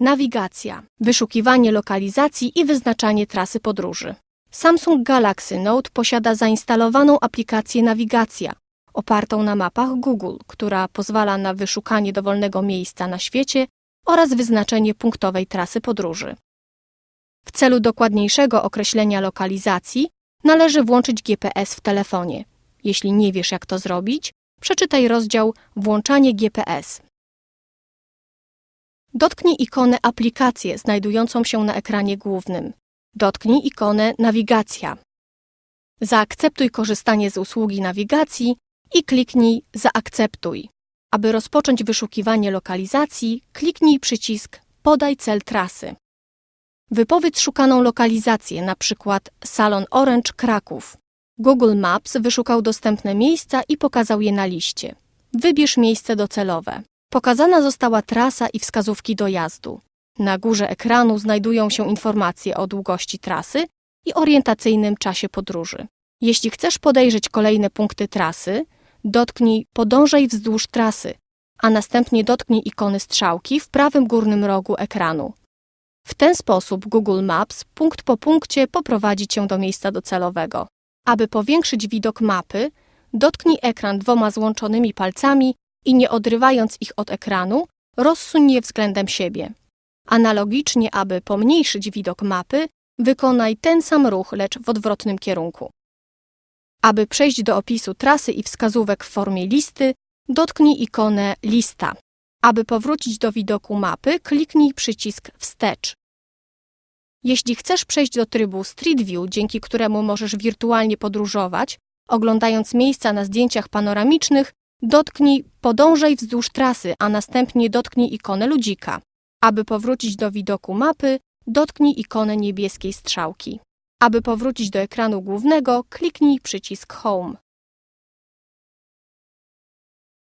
Nawigacja, wyszukiwanie lokalizacji i wyznaczanie trasy podróży. Samsung Galaxy Note posiada zainstalowaną aplikację Nawigacja, opartą na mapach Google, która pozwala na wyszukanie dowolnego miejsca na świecie oraz wyznaczenie punktowej trasy podróży. W celu dokładniejszego określenia lokalizacji należy włączyć GPS w telefonie. Jeśli nie wiesz, jak to zrobić, przeczytaj rozdział Włączanie GPS. Dotknij ikonę Aplikacje znajdującą się na ekranie głównym. Dotknij ikonę Nawigacja. Zaakceptuj korzystanie z usługi nawigacji i kliknij Zaakceptuj. Aby rozpocząć wyszukiwanie lokalizacji, kliknij przycisk Podaj cel trasy. Wypowiedz szukaną lokalizację, np. Salon Orange Kraków. Google Maps wyszukał dostępne miejsca i pokazał je na liście. Wybierz miejsce docelowe. Pokazana została trasa i wskazówki dojazdu. Na górze ekranu znajdują się informacje o długości trasy i orientacyjnym czasie podróży. Jeśli chcesz podejrzeć kolejne punkty trasy, dotknij Podążaj wzdłuż trasy, a następnie dotknij ikony strzałki w prawym górnym rogu ekranu. W ten sposób Google Maps punkt po punkcie poprowadzi cię do miejsca docelowego. Aby powiększyć widok mapy, dotknij ekran dwoma złączonymi palcami i nie odrywając ich od ekranu, rozsuń je względem siebie. Analogicznie, aby pomniejszyć widok mapy, wykonaj ten sam ruch, lecz w odwrotnym kierunku. Aby przejść do opisu trasy i wskazówek w formie listy, dotknij ikonę Lista. Aby powrócić do widoku mapy, kliknij przycisk Wstecz. Jeśli chcesz przejść do trybu Street View, dzięki któremu możesz wirtualnie podróżować, oglądając miejsca na zdjęciach panoramicznych, dotknij Podążaj wzdłuż trasy, a następnie dotknij ikonę ludzika. Aby powrócić do widoku mapy, dotknij ikonę niebieskiej strzałki. Aby powrócić do ekranu głównego, kliknij przycisk Home.